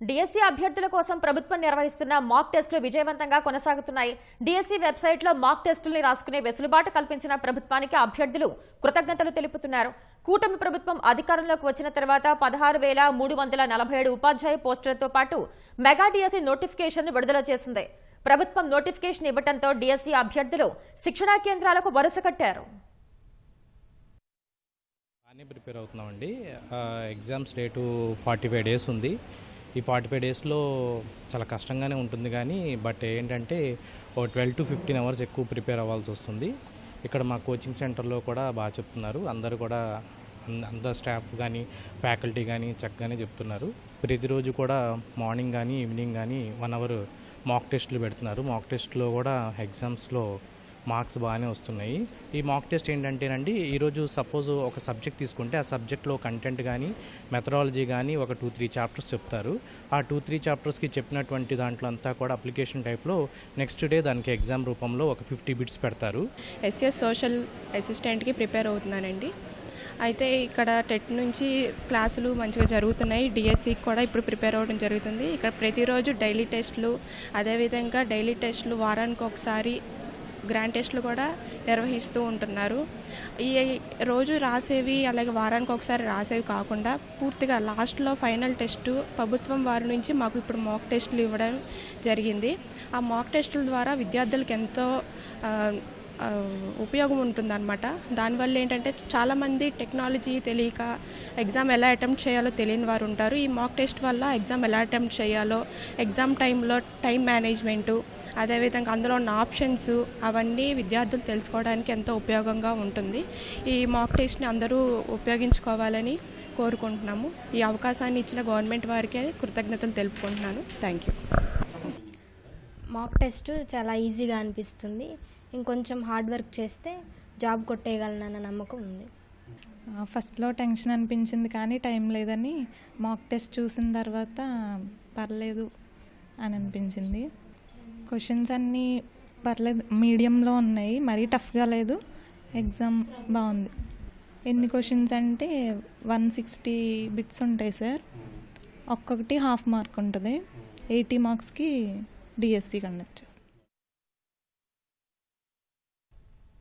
DSC అభ్యర్థుల కోసం ప్రభుత్వం నిర్వహిస్తున్న మాక్ టెస్టులు విజయవంతంగా కొనసాగుతున్నాయి. డిఎస్సీ వెబ్సైట్లో మాక్ టెస్టుల్ని రాసుకునే వెసులుబాటు కల్పించిన ప్రభుత్వానికి అభ్యర్థులు కృతజ్ఞతలు తెలుపుతున్నారు. కూటమి ప్రభుత్వం అధికారంలోకి వచ్చిన తర్వాత పదహారు వేల మూడు వందల నలభై ఏడు ఉపాధ్యాయ పోస్టులతో పాటు మెగా డిఎస్సీ నోటిఫికేషన్ విడుదల చేసింది. ప్రభుత్వం నోటిఫికేషన్ ఇవ్వడంతో డిఎస్సీ అభ్యర్థులు శిక్షణా కేంద్రాలకు వరుస కట్టారు. బాగానే prepare అవుతున్నామండి. Exams date forty five days ఉంది. ఈ ఫార్టీ ఫైవ్ డేస్లో చాలా కష్టంగానే ఉంటుంది కానీ బట్ ఏంటంటే ఓ ట్వెల్వ్ టు ఫిఫ్టీన్ అవర్స్ ఎక్కువ ప్రిపేర్ అవ్వాల్సి వస్తుంది. ఇక్కడ మా కోచింగ్ సెంటర్లో కూడా బాగా చెప్తున్నారు. అందరూ కూడా అన్- అంత స్టాఫ్ కానీ ఫ్యాకల్టీ కానీ చక్కగానే చెప్తున్నారు. ప్రతిరోజు కూడా మార్నింగ్ కానీ ఈవినింగ్ కానీ వన్ అవర్ మాక్ టెస్ట్లు పెడుతున్నారు. మాక్ టెస్ట్లో కూడా ఎగ్జామ్స్లో మార్క్స్ బాగానే వస్తున్నాయి. ఈ మాక్ టెస్ట్ ఏంటంటేనండి ఈరోజు సపోజ్ ఒక సబ్జెక్ట్ తీసుకుంటే ఆ సబ్జెక్ట్లో కంటెంట్ కానీ మెథడాలజీ కానీ ఒక టూ త్రీ చాప్టర్స్ చెప్తారు. ఆ టూ త్రీ చాప్టర్స్కి చెప్పినటువంటి దాంట్లో అంతా కూడా అప్లికేషన్ టైప్లో నెక్స్ట్ డే దానికి ఎగ్జామ్ రూపంలో ఒక ఫిఫ్టీ బిట్స్ పెడతారు. ఎస్ఎస్ సోషల్ అసిస్టెంట్కి ప్రిపేర్ అవుతున్నానండి. అయితే ఇక్కడ టెట్ నుంచి క్లాసులు మంచిగా జరుగుతున్నాయి. డిఎస్సికి కూడా ఇప్పుడు ప్రిపేర్ అవ్వడం జరుగుతుంది. ఇక్కడ ప్రతిరోజు డైలీ టెస్ట్లు అదేవిధంగా డైలీ టెస్ట్లు వారానికి ఒకసారి గ్రాండ్ టెస్టులు కూడా నిర్వహిస్తూ ఉంటున్నారు. ఈ రోజు రాసేవి అలాగే వారానికి ఒకసారి రాసేవి కాకుండా పూర్తిగా లాస్ట్లో ఫైనల్ టెస్టు ప్రభుత్వం వారి నుంచి మాకు ఇప్పుడు మాక్ టెస్టులు ఇవ్వడం జరిగింది. ఆ మాక్ టెస్టుల ద్వారా విద్యార్థులకు ఎంతో ఉపయోగం ఉంటుందన్నమాట. దానివల్ల ఏంటంటే చాలామంది టెక్నాలజీ తెలియక ఎగ్జామ్ ఎలా అటెంప్ట్ చేయాలో తెలియని వారు ఉంటారు. ఈ మాక్ టెస్ట్ వల్ల ఎగ్జామ్ ఎలా అటెంప్ట్ చేయాలో ఎగ్జామ్ టైంలో టైం మేనేజ్మెంటు అదేవిధంగా అందులో ఉన్న ఆప్షన్స్ అవన్నీ విద్యార్థులు తెలుసుకోవడానికి ఎంతో ఉపయోగంగా ఉంటుంది. ఈ మాక్ టెస్ట్ని అందరూ ఉపయోగించుకోవాలని కోరుకుంటున్నాము. ఈ అవకాశాన్ని ఇచ్చిన గవర్నమెంట్ వారికే కృతజ్ఞతలు తెలుపుకుంటున్నాను. Thank you. మాక్ టెస్ట్ చాలా ఈజీగా అనిపిస్తుంది. ఇంకొంచెం హార్డ్ వర్క్ చేస్తే జాబ్ కొట్టేయగలనన్న నమ్మకం ఉంది. ఫస్ట్లో టెన్షన్ అనిపించింది కానీ టైం లేదని మాక్ టెస్ట్ చూసిన తర్వాత పర్లేదు అని అనిపించింది. క్వశ్చన్స్ అన్నీ పర్లేదు మీడియంలో ఉన్నాయి మరీ టఫ్గా లేదు ఎగ్జామ్ బాగుంది. ఎన్ని క్వశ్చన్స్ అంటే వన్ సిక్స్టీ బిట్స్ ఉంటాయి సార్. ఒక్కొక్కటి హాఫ్ మార్క్ ఉంటుంది. ఎయిటీ మార్క్స్కి డిఎస్సి కండక్ట్